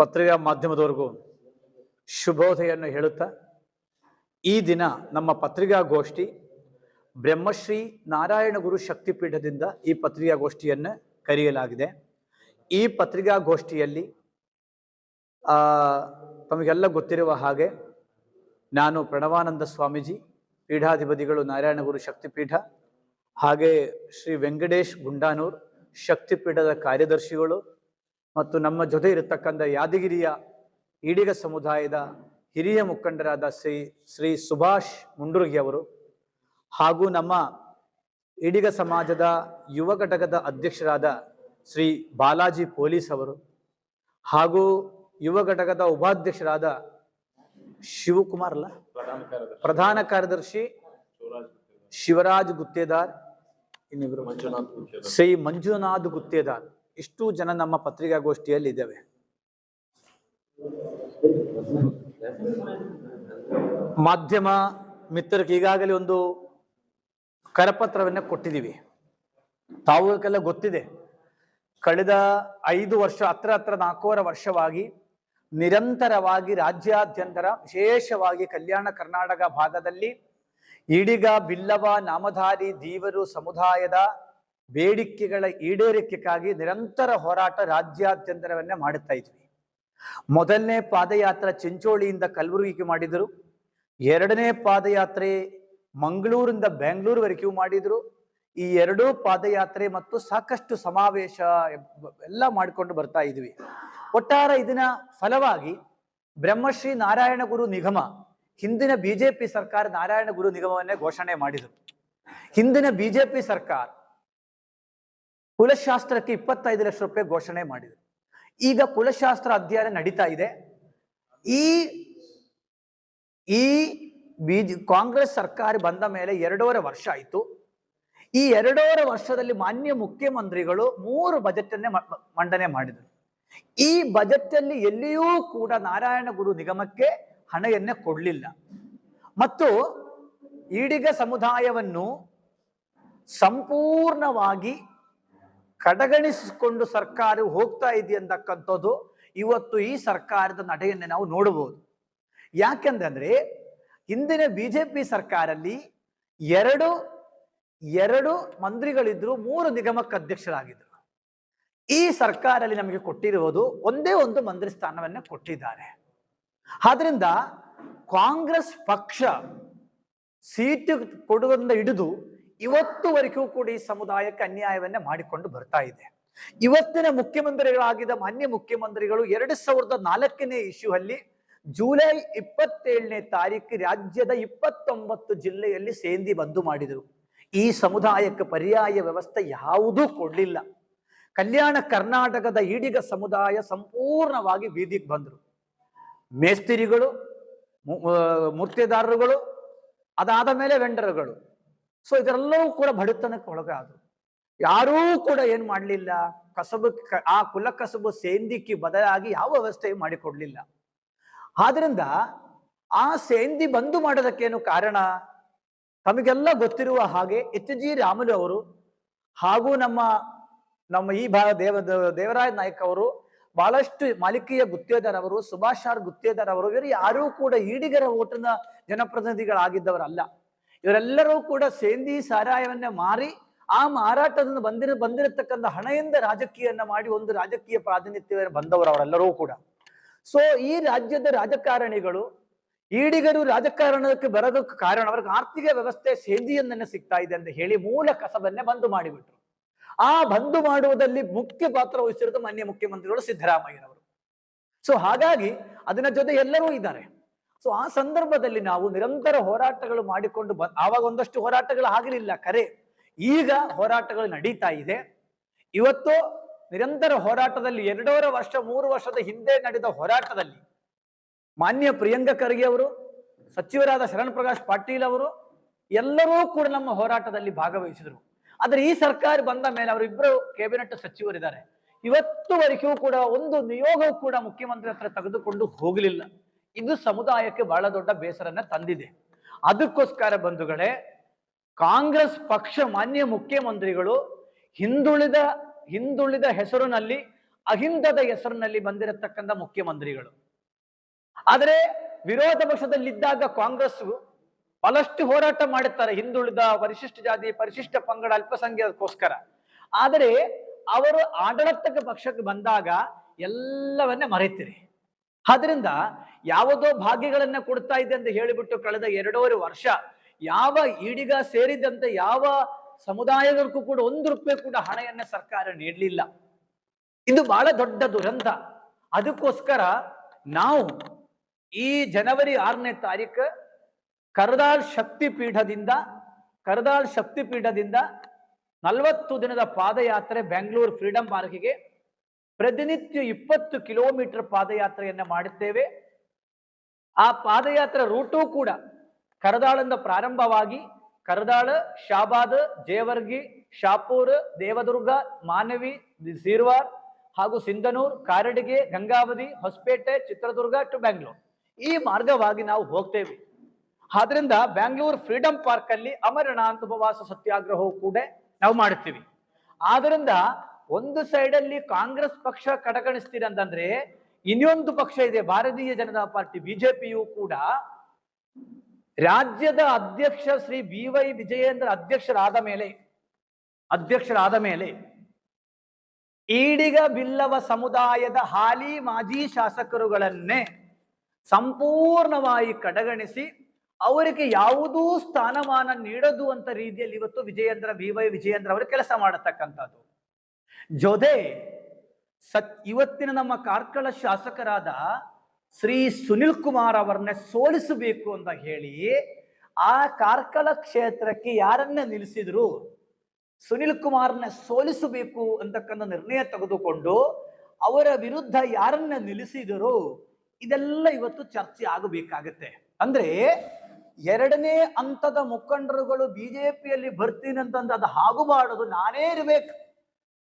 ಪತ್ರಿಕಾ ಮಾಧ್ಯಮದವರೆಗೂ ಶುಭೋದಯನ್ನು ಹೇಳುತ್ತಾ, ಈ ದಿನ ನಮ್ಮ ಪತ್ರಿಕಾಗೋಷ್ಠಿ ಬ್ರಹ್ಮಶ್ರೀ ನಾರಾಯಣ ಗುರು ಶಕ್ತಿಪೀಠದಿಂದ ಈ ಪತ್ರಿಕಾಗೋಷ್ಠಿಯನ್ನು ಕರೆಯಲಾಗಿದೆ. ಈ ಪತ್ರಿಕಾಗೋಷ್ಠಿಯಲ್ಲಿ ತಮಗೆಲ್ಲ ಗೊತ್ತಿರುವ ಹಾಗೆ ನಾನು ಪ್ರಣವಾನಂದ ಸ್ವಾಮೀಜಿ, ಪೀಠಾಧಿಪತಿಗಳು ನಾರಾಯಣ ಗುರು ಶಕ್ತಿಪೀಠ, ಹಾಗೆ ಶ್ರೀ ವೆಂಕಟೇಶ್ ಗುಂಡಾನೂರ್ ಶಕ್ತಿಪೀಠದ ಕಾರ್ಯದರ್ಶಿಗಳು ಮತ್ತು ನಮ್ಮ ಜೊತೆ ಇರತಕ್ಕಂಥ ಯಾದಗಿರಿಯ ಈಡಿಗ ಸಮುದಾಯದ ಹಿರಿಯ ಮುಖಂಡರಾದ ಶ್ರೀ ಶ್ರೀ ಸುಭಾಷ್ ಮುಂಡುರ್ಗಿ ಅವರು ಹಾಗೂ ನಮ್ಮ ಈಡಿಗ ಸಮಾಜದ ಯುವ ಘಟಕದ ಅಧ್ಯಕ್ಷರಾದ ಶ್ರೀ ಬಾಲಾಜಿ ಪೊಲೀಸ್ ಅವರು ಹಾಗೂ ಯುವ ಘಟಕದ ಉಪಾಧ್ಯಕ್ಷರಾದ ಶಿವಕುಮಾರ್ ಅಲ್ಲ ಪ್ರಧಾನ ಕಾರ್ಯದರ್ಶಿ ಶಿವರಾಜ್ ಗುತ್ತೇದಾರ್ ಇನ್ನಿಬ್ರು. ಶ್ರೀ ಮಂಜುನಾಥ್ ಗುತ್ತೇದಾರ್. ಇಷ್ಟು ಜನ ನಮ್ಮ ಪತ್ರಿಕಾಗೋಷ್ಠಿಯಲ್ಲಿ ಇದ್ದೇವೆ ಮಾಧ್ಯಮ ಮಿತ್ರಕ್ಕೆ ಈಗಾಗಲೇ ಒಂದು ಕರಪತ್ರವನ್ನ ಕೊಟ್ಟಿದ್ದೀವಿ. ತಾವುಗೆಲ್ಲ ಗೊತ್ತಿದೆ. ಕಳೆದ ಐದು ವರ್ಷ, ಹತ್ರ ಹತ್ರ ನಾಲ್ಕೂವರೆ ವರ್ಷವಾಗಿ ನಿರಂತರವಾಗಿ ರಾಜ್ಯಾದ್ಯಂತರ, ವಿಶೇಷವಾಗಿ ಕಲ್ಯಾಣ ಕರ್ನಾಟಕ ಭಾಗದಲ್ಲಿ, ಈಡಿಗ, ಬಿಲ್ಲವ, ನಾಮಧಾರಿ, ದೀವರು, ಸಮುದಾಯದ ಬೇಡಿಕೆಗಳ ಈಡೇರಿಕೆಗಾಗಿ ನಿರಂತರ ಹೋರಾಟ ರಾಜ್ಯಾದ್ಯಂತರವನ್ನೇ ಮಾಡುತ್ತಾ ಇದ್ವಿ. ಮೊದಲನೇ ಪಾದಯಾತ್ರೆ ಚಿಂಚೋಳಿಯಿಂದ ಕಲಬುರಗಿಗೆ ಮಾಡಿದರು. ಎರಡನೇ ಪಾದಯಾತ್ರೆ ಮಂಗಳೂರಿಂದ ಬೆಂಗಳೂರುವರೆಗೂ ಮಾಡಿದರು. ಈ ಎರಡೂ ಪಾದಯಾತ್ರೆ ಮತ್ತು ಸಾಕಷ್ಟು ಸಮಾವೇಶ ಎಲ್ಲ ಮಾಡಿಕೊಂಡು ಬರ್ತಾ ಇದ್ವಿ. ಒಟ್ಟಾರೆ ಇದನ್ನ ಫಲವಾಗಿ ಬ್ರಹ್ಮಶ್ರೀ ನಾರಾಯಣ ಗುರು ನಿಗಮ, ಹಿಂದಿನ ಬಿಜೆಪಿ ಸರ್ಕಾರ ನಾರಾಯಣ ಗುರು ನಿಗಮವನ್ನೇ ಘೋಷಣೆ ಮಾಡಿದರು. ಹಿಂದಿನ ಬಿಜೆಪಿ ಸರ್ಕಾರ ಕುಲಶಾಸ್ತ್ರಕ್ಕೆ ಇಪ್ಪತ್ತೈದು ಲಕ್ಷ ರೂಪಾಯಿ ಘೋಷಣೆ ಮಾಡಿದರು. ಈಗ ಕುಲಶಾಸ್ತ್ರ ಅಧ್ಯಯನ ನಡೀತಾ ಇದೆ. ಈ ಈ ಬಿಜೆ, ಕಾಂಗ್ರೆಸ್ ಸರ್ಕಾರ ಬಂದ ಮೇಲೆ ಎರಡೂವರೆ ವರ್ಷ ಆಯಿತು. ಈ ಎರಡೂವರೆ ವರ್ಷದಲ್ಲಿ ಮಾನ್ಯ ಮುಖ್ಯಮಂತ್ರಿಗಳು ಮೂರು ಬಜೆಟ್ ಅನ್ನೇ ಮಂಡನೆ ಮಾಡಿದರು. ಈ ಬಜೆಟ್ ಅಲ್ಲಿ ಎಲ್ಲಿಯೂ ಕೂಡ ನಾರಾಯಣ ಗುರು ನಿಗಮಕ್ಕೆ ಹಣವನ್ನೇ ಕೊಡಲಿಲ್ಲ. ಮತ್ತು ಈಡಿಗ ಸಮುದಾಯವನ್ನು ಸಂಪೂರ್ಣವಾಗಿ ಕಡೆಗಣಿಸಿಕೊಂಡು ಸರ್ಕಾರ ಹೋಗ್ತಾ ಇದೆ ಅಂತಕ್ಕಂಥದ್ದು ಇವತ್ತು ಈ ಸರ್ಕಾರದ ನಡೆಯನ್ನೇ ನಾವು ನೋಡಬಹುದು. ಯಾಕೆಂದ್ರೆ ಹಿಂದಿನ ಬಿಜೆಪಿ ಸರ್ಕಾರಲ್ಲಿ ಎರಡು ಎರಡು ಮಂತ್ರಿಗಳಿದ್ರು, ಮೂರು ನಿಗಮಕ್ಕೆ ಅಧ್ಯಕ್ಷರಾಗಿದ್ರು. ಈ ಸರ್ಕಾರಲ್ಲಿ ನಮಗೆ ಕೊಟ್ಟಿರುವುದು ಒಂದೇ ಒಂದು ಮಂತ್ರಿ ಸ್ಥಾನವನ್ನ ಕೊಟ್ಟಿದ್ದಾರೆ. ಆದ್ರಿಂದ ಕಾಂಗ್ರೆಸ್ ಪಕ್ಷ ಸೀಟು ಕೊಡುವುದರಿಂದ ಹಿಡಿದು ಇವತ್ತುವರೆಗೂ ಕೂಡ ಈ ಸಮುದಾಯಕ್ಕೆ ಅನ್ಯಾಯವನ್ನೇ ಮಾಡಿಕೊಂಡು ಬರ್ತಾ ಇದೆ. ಇವತ್ತಿನ ಮುಖ್ಯಮಂತ್ರಿಗಳಾಗಿದ್ದ ಮಾನ್ಯ ಮುಖ್ಯಮಂತ್ರಿಗಳು ಎರಡು ಸಾವಿರದ ನಾಲ್ಕನೇ ಇಶ್ಯೂ ಅಲ್ಲಿ ಜುಲೈ ಇಪ್ಪತ್ತೇಳನೇ ತಾರೀಕು ರಾಜ್ಯದ ಇಪ್ಪತ್ತೊಂಬತ್ತು ಜಿಲ್ಲೆಯಲ್ಲಿ ಸೇಂದಿ ಬಂದು ಮಾಡಿದರು. ಈ ಸಮುದಾಯಕ್ಕೆ ಪರ್ಯಾಯ ವ್ಯವಸ್ಥೆ ಯಾವುದೂ ಕೊಡ್ಲಿಲ್ಲ. ಕಲ್ಯಾಣ ಕರ್ನಾಟಕದ ಈಡಿಗ ಸಮುದಾಯ ಸಂಪೂರ್ಣವಾಗಿ ಬೀದಿಗೆ ಬಂದರು. ಮೇಸ್ತಿರಿಗಳು ಮೂರ್ತಿದಾರರುಗಳು, ಅದಾದ ಮೇಲೆ ವೆಂಡರ್ಗಳು ಸೊ ಇದೆಲ್ಲವೂ ಕೂಡ ಬಡತನಕ್ಕೆ ಒಳಗಾದ್ರು. ಯಾರೂ ಕೂಡ ಏನ್ ಮಾಡಲಿಲ್ಲ. ಕಸಬು ಆ ಕುಲ ಕಸಬು ಸೇಂದಿಕ್ಕೆ ಬದಲಾಗಿ ಯಾವ ವ್ಯವಸ್ಥೆ ಮಾಡಿಕೊಡ್ಲಿಲ್ಲ. ಆದ್ರಿಂದ ಆ ಸೇಂದಿ ಬಂದು ಮಾಡೋದಕ್ಕೇನು ಕಾರಣ? ತಮಗೆಲ್ಲ ಗೊತ್ತಿರುವ ಹಾಗೆ ಎಚ್ ಜಿ ರಾಮುಲು ಅವರು ಹಾಗೂ ನಮ್ಮ ನಮ್ಮ ಈ ಭಾಗ ದೇವ, ದೇವರಾಯ ನಾಯ್ಕ ಅವರು, ಬಹಳಷ್ಟು ಮಾಲಿಕೀಯ ಗುತ್ತೇದಾರ್ ಅವರು ಸುಭಾಷ್ ಗುತ್ತೇದಾರ್ ಅವರು, ಇವರು ಯಾರೂ ಕೂಡ ಈಡಿಗರ ಓಟನ ಜನಪ್ರತಿನಿಧಿಗಳಾಗಿದ್ದವರಲ್ಲ. ಇವರೆಲ್ಲರೂ ಕೂಡ ಸೇಂದಿ ಸಾರಾಯವನ್ನ ಮಾರಿ ಆ ಮಾರಾಟದಿಂದ ಬಂದಿರ, ಬಂದಿರತಕ್ಕಂಥ ಹಣೆಯಿಂದ ರಾಜಕೀಯನ್ನ ಮಾಡಿ ಒಂದು ರಾಜಕೀಯ ಪ್ರಾತಿನಿಧ್ಯವನ್ನು ಬಂದವರು ಅವರೆಲ್ಲರೂ ಕೂಡ. ಸೊ ಈ ರಾಜ್ಯದ ರಾಜಕಾರಣಿಗಳು ಈಡಿಗರು ರಾಜಕಾರಣಕ್ಕೆ ಬರೋದಕ್ಕೆ ಕಾರಣ ಅವ್ರಿಗೆ ಆರ್ಥಿಕ ವ್ಯವಸ್ಥೆ ಸೇಂದಿಯನ್ನೇ ಸಿಗ್ತಾ ಇದೆ ಅಂತ ಹೇಳಿ ಮೂಲ ಕಸಬನ್ನೇ ಬಂದು ಮಾಡಿಬಿಟ್ರು. ಆ ಬಂದು ಮಾಡುವುದರಲ್ಲಿ ಮುಖ್ಯ ಪಾತ್ರ ವಹಿಸಿರೋದು ಮಾನ್ಯ ಮುಖ್ಯಮಂತ್ರಿಗಳು ಸಿದ್ದರಾಮಯ್ಯನವರು. ಸೊ ಹಾಗಾಗಿ ಅದನ್ನ ಜೊತೆ ಎಲ್ಲರೂ ಇದ್ದಾರೆ. ಸೊ ಆ ಸಂದರ್ಭದಲ್ಲಿ ನಾವು ನಿರಂತರ ಹೋರಾಟಗಳು ಮಾಡಿಕೊಂಡು ಬ, ಆವಾಗ ಒಂದಷ್ಟು ಹೋರಾಟಗಳು ಆಗಲಿಲ್ಲ, ಕರೆ. ಈಗ ಹೋರಾಟಗಳು ನಡೀತಾ ಇದೆ. ಇವತ್ತು ನಿರಂತರ ಹೋರಾಟದಲ್ಲಿ ಎರಡೂವರೆ ವರ್ಷ, ಮೂರು ವರ್ಷದ ಹಿಂದೆ ನಡೆದ ಹೋರಾಟದಲ್ಲಿ ಮಾನ್ಯ ಪ್ರಿಯಾಂಕ ಖರ್ಗೆ ಅವರು, ಸಚಿವರಾದ ಶರಣ್ ಪ್ರಕಾಶ್ ಪಾಟೀಲ್ ಅವರು ಎಲ್ಲರೂ ಕೂಡ ನಮ್ಮ ಹೋರಾಟದಲ್ಲಿ ಭಾಗವಹಿಸಿದರು. ಆದರೆ ಈ ಸರ್ಕಾರ ಬಂದ ಮೇಲೆ ಅವರಿಬ್ಬರು ಕ್ಯಾಬಿನೆಟ್ ಸಚಿವರಿದ್ದಾರೆ. ಇವತ್ತುವರೆಗೂ ಕೂಡ ಒಂದು ನಿಯೋಗವು ಕೂಡ ಮುಖ್ಯಮಂತ್ರಿ ಹತ್ರ ತೆಗೆದುಕೊಂಡು ಹೋಗಲಿಲ್ಲ. ಇದು ಸಮುದಾಯಕ್ಕೆ ಬಹಳ ದೊಡ್ಡ ಬೇಸರನ್ನ ತಂದಿದೆ. ಅದಕ್ಕೋಸ್ಕರ ಬಂಧುಗಳೇ, ಕಾಂಗ್ರೆಸ್ ಪಕ್ಷ ಮಾನ್ಯ ಮುಖ್ಯಮಂತ್ರಿಗಳು ಹಿಂದುಳಿದ ಹಿಂದುಳಿದ ಹೆಸರಿನಲ್ಲಿ ಅಹಿಂದದ ಹೆಸರಿನಲ್ಲಿ ಬಂದಿರತಕ್ಕಂಥ ಮುಖ್ಯಮಂತ್ರಿಗಳು. ಆದರೆ ವಿರೋಧ ಪಕ್ಷದಲ್ಲಿದ್ದಾಗ ಕಾಂಗ್ರೆಸ್ ಬಹಳಷ್ಟು ಹೋರಾಟ ಮಾಡುತ್ತಾರೆ ಹಿಂದುಳಿದ ಪರಿಶಿಷ್ಟ ಜಾತಿ, ಪರಿಶಿಷ್ಟ ಪಂಗಡ, ಅಲ್ಪಸಂಖ್ಯಾತಕ್ಕೋಸ್ಕರ. ಆದರೆ ಅವರು ಆಡಳಿತಕ್ಕೆ ಪಕ್ಷಕ್ಕೆ ಬಂದಾಗ ಎಲ್ಲವನ್ನೇ ಮರೆತಿರಿ. ಆದ್ರಿಂದ ಯಾವುದೋ ಭಾಗ್ಯಗಳನ್ನ ಕೊಡ್ತಾ ಇದೆ ಅಂತ ಹೇಳಿಬಿಟ್ಟು ಕಳೆದ ಎರಡೂವರೆ ವರ್ಷ ಯಾವ ಈಡಿಗ ಸೇರಿದಂತೆ ಯಾವ ಸಮುದಾಯದಕ್ಕೂ ಕೂಡ ಒಂದು ರೂಪಾಯಿ ಕೂಡ ಹಣೆಯನ್ನ ಸರ್ಕಾರ ನೀಡಲಿಲ್ಲ. ಇದು ಬಹಳ ದೊಡ್ಡ ದುರಂತ. ಅದಕ್ಕೋಸ್ಕರ ನಾವು ಈ ಜನವರಿ ಆರನೇ ತಾರೀಕು ಕರದಾಳ್ ಶಕ್ತಿ ಪೀಠದಿಂದ, ಕರದಾಳ್ ಶಕ್ತಿ ಪೀಠದಿಂದ ನಲವತ್ತು ದಿನದ ಪಾದಯಾತ್ರೆ ಬೆಂಗಳೂರು ಫ್ರೀಡಂ ಪಾರ್ಕಿಗೆ ಪ್ರತಿನಿತ್ಯ ಇಪ್ಪತ್ತು ಕಿಲೋಮೀಟರ್ ಪಾದಯಾತ್ರೆಯನ್ನ ಮಾಡುತ್ತೇವೆ. ಆ ಪಾದಯಾತ್ರೆ ರೂಟು ಕೂಡ ಕರದಾಳಿಂದ ಪ್ರಾರಂಭವಾಗಿ ಕರದಾಳ, ಶಾಬಾದ್, ಜೇವರ್ಗಿ, ಶಾಪೂರ್, ದೇವದುರ್ಗ, ಮಾನವಿ, ಸೀರ್ವಾರ್ ಹಾಗೂ ಸಿಂಧನೂರ್, ಕಾರಡಿಗೆ, ಗಂಗಾವತಿ, ಹೊಸಪೇಟೆ, ಚಿತ್ರದುರ್ಗ ಟು ಬ್ಯಾಂಗ್ಳೂರ್. ಈ ಮಾರ್ಗವಾಗಿ ನಾವು ಹೋಗ್ತೇವೆ. ಆದ್ರಿಂದ ಬ್ಯಾಂಗ್ಳೂರ್ ಫ್ರೀಡಂ ಪಾರ್ಕ್ ಅಲ್ಲಿ ಅಮರನಾಥ ಉಪವಾಸ ಸತ್ಯಾಗ್ರಹವು ಕೂಡ ನಾವು ಮಾಡುತ್ತೀವಿ. ಆದ್ರಿಂದ ಒಂದು ಸೈಡ್ ಅಲ್ಲಿ ಕಾಂಗ್ರೆಸ್ ಪಕ್ಷ ಕಡೆಗಣಿಸ್ತೀರಿ ಅಂತಂದ್ರೆ ಇನ್ನೊಂದು ಪಕ್ಷ ಇದೆ, ಭಾರತೀಯ ಜನತಾ ಪಾರ್ಟಿ, ಬಿಜೆಪಿಯು ಕೂಡ. ರಾಜ್ಯದ ಅಧ್ಯಕ್ಷ ಶ್ರೀ ಬಿ ವೈ ವಿಜಯೇಂದ್ರ ಅಧ್ಯಕ್ಷರಾದ ಮೇಲೆ ಅಧ್ಯಕ್ಷರಾದ ಮೇಲೆ ಈಡಿಗ ಬಿಲ್ಲವ ಸಮುದಾಯದ ಹಾಲಿ ಮಾಜಿ ಶಾಸಕರುಗಳನ್ನೇ ಸಂಪೂರ್ಣವಾಗಿ ಕಡೆಗಣಿಸಿ ಅವರಿಗೆ ಯಾವುದೂ ಸ್ಥಾನಮಾನ ನೀಡದು ಅಂತ ರೀತಿಯಲ್ಲಿ ಇವತ್ತು ವಿಜಯೇಂದ್ರ, ಬಿ ವೈ ವಿಜಯೇಂದ್ರ ಅವರು ಕೆಲಸ ಮಾಡತಕ್ಕಂಥದ್ದು. ಜೊತೆ ಸತ್ ಇವತ್ತಿನ ನಮ್ಮ ಕಾರ್ಕಳ ಶಾಸಕರಾದ ಶ್ರೀ ಸುನಿಲ್ ಕುಮಾರ್ ಅವರನ್ನ ಸೋಲಿಸಬೇಕು ಅಂತ ಹೇಳಿ ಆ ಕಾರ್ಕಳ ಕ್ಷೇತ್ರಕ್ಕೆ ಯಾರನ್ನ ನಿಲ್ಲಿಸಿದ್ರು ಸುನಿಲ್ ಕುಮಾರ್ನ ಸೋಲಿಸಬೇಕು ಅಂತಕ್ಕಂಥ ನಿರ್ಣಯ ತೆಗೆದುಕೊಂಡು ಅವರ ವಿರುದ್ಧ ಯಾರನ್ನ ನಿಲ್ಲಿಸಿದರು ಇದೆಲ್ಲ ಇವತ್ತು ಚರ್ಚೆ ಆಗಬೇಕಾಗತ್ತೆ. ಅಂದ್ರೆ ಎರಡನೇ ಹಂತದ ಮುಖಂಡರುಗಳು ಬಿಜೆಪಿಯಲ್ಲಿ ಬರ್ತೀನಿ ಅಂತಂದ್ರೆ ಅದು ಆಗಬಾರದು ನಾನೇ ಇರಬೇಕು.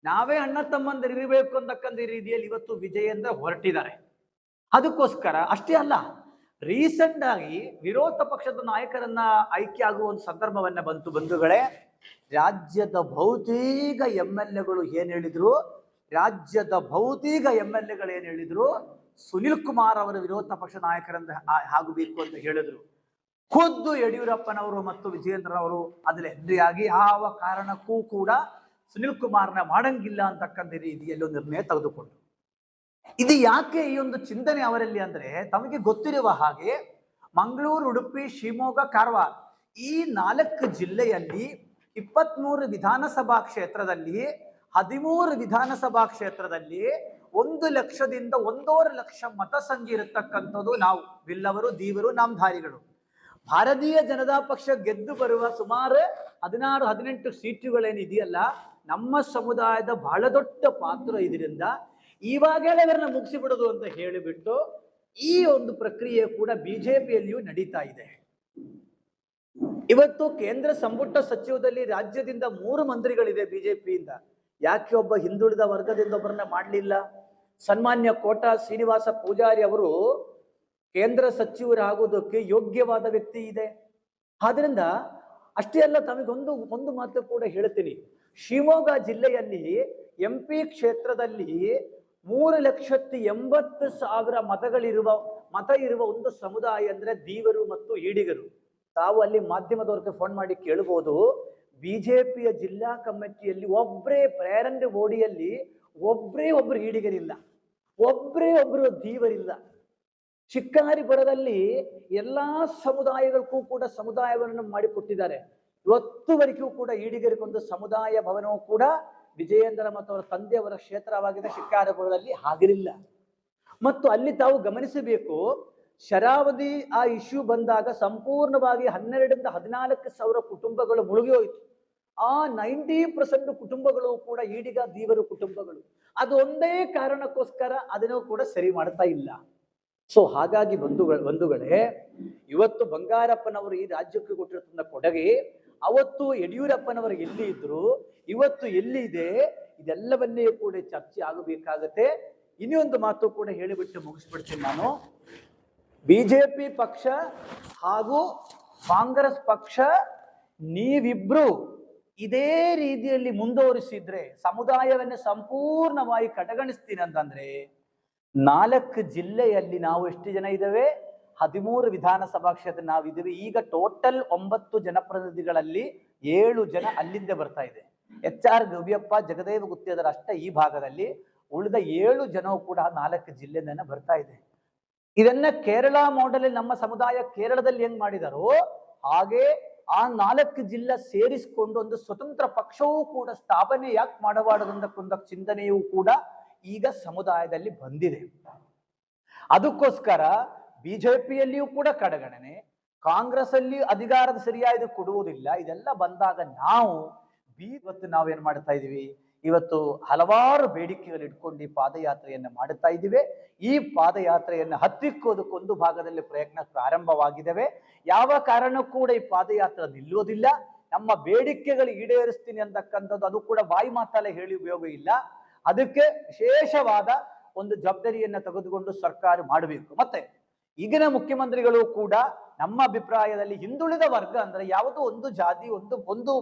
ನಾವೇ ಅಣ್ಣ ತಮ್ಮಂದಿರು ಇರಬೇಕು ಅಂತಕ್ಕಂಥ ರೀತಿಯಲ್ಲಿ ಇವತ್ತು ವಿಜಯೇಂದ್ರ ಹೊರಟಿದ್ದಾರೆ. ಅದಕ್ಕೋಸ್ಕರ ಅಷ್ಟೇ ಅಲ್ಲ ರೀಸೆಂಟ್ ಆಗಿ ವಿರೋಧ ಪಕ್ಷದ ನಾಯಕರನ್ನ ಆಯ್ಕೆ ಆಗುವ ಒಂದು ಸಂದರ್ಭವನ್ನ ಬಂತು ಬಂಧುಗಳೇ. ರಾಜ್ಯದ ಬಹುತೇಕ ಎಂ ಎಲ್ ಎಗಳು ಏನ್ ಹೇಳಿದ್ರು? ರಾಜ್ಯದ ಬಹುತೇಕ ಎಂ ಎಲ್ ಎಗಳು ಏನ್ ಹೇಳಿದ್ರು? ಸುನಿಲ್ ಕುಮಾರ್ ಅವರ ವಿರೋಧ ಪಕ್ಷ ನಾಯಕರಂತ ಆಗಬೇಕು ಅಂತ ಹೇಳಿದ್ರು. ಖುದ್ದು ಯಡಿಯೂರಪ್ಪನವರು ಮತ್ತು ವಿಜಯೇಂದ್ರನವರು ಅದ್ರಲ್ಲಿ ಆಗಿ ಯಾವ ಕಾರಣಕ್ಕೂ ಕೂಡ ಸುನಿಲ್ ಕುಮಾರ್ನ ಮಾಡಂಗಿಲ್ಲ ಅಂತಕ್ಕಂಥ ರೀತಿಯಲ್ಲಿ ಒಂದು ನಿರ್ಣಯ ತೆಗೆದುಕೊಂಡ್ರು. ಇದು ಯಾಕೆ ಈ ಒಂದು ಚಿಂತನೆ ಅವರಲ್ಲಿ ಅಂದ್ರೆ ತಮಗೆ ಗೊತ್ತಿರುವ ಹಾಗೆ ಮಂಗಳೂರು, ಉಡುಪಿ, ಶಿವಮೊಗ್ಗ, ಕಾರವಾರ ಈ ನಾಲ್ಕು ಜಿಲ್ಲೆಯಲ್ಲಿ ಇಪ್ಪತ್ಮೂರು ವಿಧಾನಸಭಾ ಕ್ಷೇತ್ರದಲ್ಲಿ, ಹದಿಮೂರು ವಿಧಾನಸಭಾ ಕ್ಷೇತ್ರದಲ್ಲಿ ಒಂದು ಲಕ್ಷದಿಂದ ಒಂದೂವರೆ ಲಕ್ಷ ಮತ ಸಂಖ್ಯೆ ಇರತಕ್ಕಂಥದ್ದು ನಾವು, ಬಿಲ್ಲವರು, ದೀವರು, ನಾಮಧಾರಿಗಳು. ಭಾರತೀಯ ಜನತಾ ಪಕ್ಷ ಗೆದ್ದು ಬರುವ ಸುಮಾರು ಹದಿನಾರು, ಹದಿನೆಂಟು ಸೀಟುಗಳೇನಿದೆಯಲ್ಲ ನಮ್ಮ ಸಮುದಾಯದ ಬಹಳ ದೊಡ್ಡ ಪಾತ್ರ ಇದರಿಂದ ಇವಾಗಲೇ ಇವರನ್ನ ಮುಗಿಸಿಬಿಡೋದು ಅಂತ ಹೇಳಿಬಿಟ್ಟು ಈ ಒಂದು ಪ್ರಕ್ರಿಯೆ ಕೂಡ ಬಿಜೆಪಿಯಲ್ಲಿಯೂ ನಡೀತಾ ಇದೆ. ಇವತ್ತು ಕೇಂದ್ರ ಸಂಪುಟ ಸಚಿವದಲ್ಲಿ ರಾಜ್ಯದಿಂದ ಮೂರು ಮಂತ್ರಿಗಳಿದೆ ಬಿಜೆಪಿಯಿಂದ. ಯಾಕೆ ಒಬ್ಬ ಹಿಂದುಳಿದ ವರ್ಗದಿಂದ ಒಬ್ಬರನ್ನ ಮಾಡಲಿಲ್ಲ? ಸನ್ಮಾನ್ಯ ಕೋಟಾ ಶ್ರೀನಿವಾಸ ಪೂಜಾರಿ ಅವರು ಕೇಂದ್ರ ಸಚಿವರಾಗೋದಕ್ಕೆ ಯೋಗ್ಯವಾದ ವ್ಯಕ್ತಿ ಇದೆ. ಆದ್ರಿಂದ ಅಷ್ಟೇ ಅಲ್ಲ, ತಮಗೊಂದು ಒಂದು ಮಾತು ಕೂಡ ಹೇಳ್ತೀನಿ. ಶಿವಮೊಗ್ಗ ಜಿಲ್ಲೆಯಲ್ಲಿ ಎಂ ಪಿ ಕ್ಷೇತ್ರದಲ್ಲಿ ಮೂರು ಲಕ್ಷത്തി ಎಂಬತ್ತು ಸಾವಿರ ಮತಗಳಿರುವ, ಮತ ಇರುವ ಒಂದು ಸಮುದಾಯ ಅಂದ್ರೆ ದೀವರು ಮತ್ತು ಈಡಿಗರು. ತಾವು ಅಲ್ಲಿ ಮಾಧ್ಯಮದವ್ರಿಗೆ ಫೋನ್ ಮಾಡಿ ಕೇಳಬಹುದು ಬಿಜೆಪಿಯ ಜಿಲ್ಲಾ ಕಮಿಟಿಯಲ್ಲಿ ಒಬ್ಬರೇ ಪ್ರೇರಣೆ ಓಡಿಯಲ್ಲಿ ಒಬ್ಬರೇ ಒಬ್ಬರು ಈಡಿಗರಿಲ್ಲ ಒಬ್ಬರೇ ಒಬ್ಬರು ದೀವರಿಲ್ಲ. ಶಿಕಾರಿಪುರದಲ್ಲಿ ಎಲ್ಲಾ ಸಮುದಾಯಗಳಿಗೂ ಕೂಡ ಸಮುದಾಯವನ್ನು ಮಾಡಿಕೊಟ್ಟಿದ್ದಾರೆ. ಇವತ್ತುವರೆಗೂ ಕೂಡ ಈಡಿಗರಿಗೊಂದು ಸಮುದಾಯ ಭವನವು ಕೂಡ ವಿಜಯೇಂದ್ರ ಮತ್ತು ಅವರ ತಂದೆಯವರ ಕ್ಷೇತ್ರವಾಗಿದ್ದ ಶಿಕ್ಕಾರಪುರದಲ್ಲಿ ಆಗಿರಲಿಲ್ಲ ಮತ್ತು ಅಲ್ಲಿ ತಾವು ಗಮನಿಸಬೇಕು, ಶರಾವತಿ ಆ ಇಶ್ಯೂ ಬಂದಾಗ ಸಂಪೂರ್ಣವಾಗಿ ಹನ್ನೆರಡರಿಂದ ಹದಿನಾಲ್ಕು ಸಾವಿರ ಕುಟುಂಬಗಳು ಮುಳುಗಿ ಹೋಯಿತು. ಆ ನೈಂಟಿ ಪರ್ಸೆಂಟ್ ಕುಟುಂಬಗಳು ಕೂಡ ಈಡಿಗ ದೀವರು ಕುಟುಂಬಗಳು. ಅದು ಒಂದೇ ಕಾರಣಕ್ಕೋಸ್ಕರ ಅದನ್ನು ಕೂಡ ಸರಿ ಮಾಡ್ತಾ ಇಲ್ಲ. ಸೊ, ಹಾಗಾಗಿ ಬಂಧುಗಳ, ಬಂಧುಗಳೇ, ಇವತ್ತು ಬಂಗಾರಪ್ಪನವರು ಈ ರಾಜ್ಯಕ್ಕೆ ಕೊಟ್ಟಿರ್ತಕ್ಕಂಥ ಕೊಡುಗೆ ಅವತ್ತು ಯಡಿಯೂರಪ್ಪನವರು ಎಲ್ಲಿ ಇದ್ರು, ಇವತ್ತು ಎಲ್ಲಿ ಇದೆ ಇದೆಲ್ಲವನ್ನೇ ಕೂಡ ಚರ್ಚೆ ಆಗಬೇಕಾಗತ್ತೆ. ಇನ್ನೊಂದು ಮಾತು ಕೂಡ ಹೇಳಿಬಿಟ್ಟು ಮುಗಿಸ್ಬಿಡ್ತೀನಿ ನಾನು. ಬಿಜೆಪಿ ಪಕ್ಷ ಹಾಗೂ ಕಾಂಗ್ರೆಸ್ ಪಕ್ಷ ನೀವಿಬ್ರು ಇದೇ ರೀತಿಯಲ್ಲಿ ಮುಂದುವರಿಸಿದ್ರೆ, ಸಮುದಾಯವನ್ನೇ ಸಂಪೂರ್ಣವಾಗಿ ಕಡೆಗಣಿಸ್ತೀನಿ ಅಂತಂದ್ರೆ ನಾಲ್ಕು ಜಿಲ್ಲೆಯಲ್ಲಿ ನಾವು ಎಷ್ಟು ಜನ ಇದ್ದೇವೆ? ಹದಿಮೂರು ವಿಧಾನಸಭಾ ಕ್ಷೇತ್ರ ನಾವು ಇದ್ದೇವೆ ಈಗ ಟೋಟಲ್ ಒಂಬತ್ತು ಜನಪ್ರತಿನಿಧಿಗಳಲ್ಲಿ ಏಳು ಜನ ಅಲ್ಲಿಂದ ಬರ್ತಾ ಇದೆ. ಎಚ್ ಆರ್ ಗವಿಯಪ್ಪ, ಜಗದೇವ ಗುತ್ತಿಯದರ ಅಷ್ಟೇ ಈ ಭಾಗದಲ್ಲಿ. ಉಳಿದ ಏಳು ಜನವು ಕೂಡ ನಾಲ್ಕು ಜಿಲ್ಲೆಯಿಂದ ಬರ್ತಾ ಇದೆ. ಇದನ್ನ ಕೇರಳ ಮಾಡೆಲ್ ನಮ್ಮ ಸಮುದಾಯ ಕೇರಳದಲ್ಲಿ ಹೆಂಗ್ ಮಾಡಿದಾರೋ, ಹಾಗೆ ಆ ನಾಲ್ಕು ಜಿಲ್ಲೆ ಸೇರಿಸಿಕೊಂಡು ಒಂದು ಸ್ವತಂತ್ರ ಪಕ್ಷವೂ ಕೂಡ ಸ್ಥಾಪನೆ ಯಾಕೆ ಮಾಡಬಾರದು ಚಿಂತನೆಯೂ ಕೂಡ ಈಗ ಸಮುದಾಯದಲ್ಲಿ ಬಂದಿದೆ. ಅದಕ್ಕೋಸ್ಕರ ಬಿಜೆಪಿಯಲ್ಲಿಯೂ ಕೂಡ ಕಡೆಗಣನೆ ಕಾಂಗ್ರೆಸ್ ಅಲ್ಲಿ ಅಧಿಕಾರದ ಸರಿಯಾಗಿ ಕೊಡುವುದಿಲ್ಲ, ಇದೆಲ್ಲ ಬಂದಾಗ ನಾವು ಬಿ ಇವತ್ತು ನಾವೇನ್ ಮಾಡ್ತಾ ಇದೀವಿ ಇವತ್ತು ಹಲವಾರು ಬೇಡಿಕೆಗಳು ಇಟ್ಕೊಂಡು ಈ ಪಾದಯಾತ್ರೆಯನ್ನು ಮಾಡುತ್ತಾ ಇದ್ದೀವಿ. ಈ ಪಾದಯಾತ್ರೆಯನ್ನು ಹತ್ತಿಕ್ಕೋದಕ್ಕೊಂದು ಭಾಗದಲ್ಲಿ ಪ್ರಯತ್ನ ಪ್ರಾರಂಭವಾಗಿದ್ದಾವೆ. ಯಾವ ಕಾರಣಕ್ಕೂ ಕೂಡ ಈ ಪಾದಯಾತ್ರೆ ನಿಲ್ಲುವುದಿಲ್ಲ. ನಮ್ಮ ಬೇಡಿಕೆಗಳು ಈಡೇರಿಸ್ತೀನಿ ಅಂತಕ್ಕಂಥದ್ದು ಅದು ಕೂಡ ಬಾಯಿ ಮಾತಲ್ಲೇ ಹೇಳಿ ಉಪಯೋಗ ಇಲ್ಲ. ಅದಕ್ಕೆ ವಿಶೇಷವಾದ ಒಂದು ಜವಾಬ್ದಾರಿಯನ್ನು ತೆಗೆದುಕೊಂಡು ಸರ್ಕಾರ ಮಾಡಬೇಕು. ಮತ್ತೆ ಈಗಿನ ಮುಖ್ಯಮಂತ್ರಿಗಳು ಕೂಡ ನಮ್ಮ ಅಭಿಪ್ರಾಯದಲ್ಲಿ ಹಿಂದುಳಿದ ವರ್ಗ ಅಂದ್ರೆ ಯಾವುದೋ ಒಂದು ಜಾತಿ, ಒಂದು ಒಂದು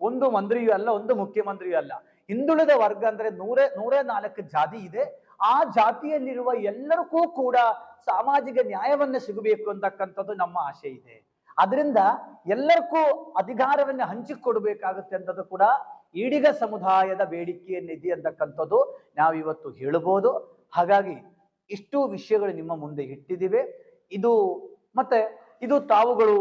ಒಂದು ಮಂತ್ರಿಯೂ ಅಲ್ಲ, ಒಂದು ಮುಖ್ಯಮಂತ್ರಿಯೂ ಅಲ್ಲ. ಹಿಂದುಳಿದ ವರ್ಗ ಅಂದ್ರೆ ನೂರೇ ನೂರೇ ನಾಲ್ಕು ಜಾತಿ ಇದೆ. ಆ ಜಾತಿಯಲ್ಲಿರುವ ಎಲ್ಲರಿಗೂ ಕೂಡ ಸಾಮಾಜಿಕ ನ್ಯಾಯವನ್ನ ಸಿಗಬೇಕು ಅಂತಕ್ಕಂಥದ್ದು ನಮ್ಮ ಆಶೆ ಇದೆ. ಅದರಿಂದ ಎಲ್ಲರಿಗೂ ಅಧಿಕಾರವನ್ನ ಹಂಚಿಕೊಡ್ಬೇಕಾಗುತ್ತೆ ಅಂತದ್ದು ಕೂಡ ಈಡಿಗ ಸಮುದಾಯದ ಬೇಡಿಕೆಯನ್ನಿದೆ ಅಂತಕ್ಕಂಥದ್ದು ನಾವು ಇವತ್ತು ಹೇಳಬಹುದು ಹಾಗಾಗಿ ಇಷ್ಟು ವಿಷಯಗಳು ನಿಮ್ಮ ಮುಂದೆ ಇಟ್ಟಿದ್ದೀವಿ. ಇದು ಮತ್ತೆ ಇದು ತಾವುಗಳು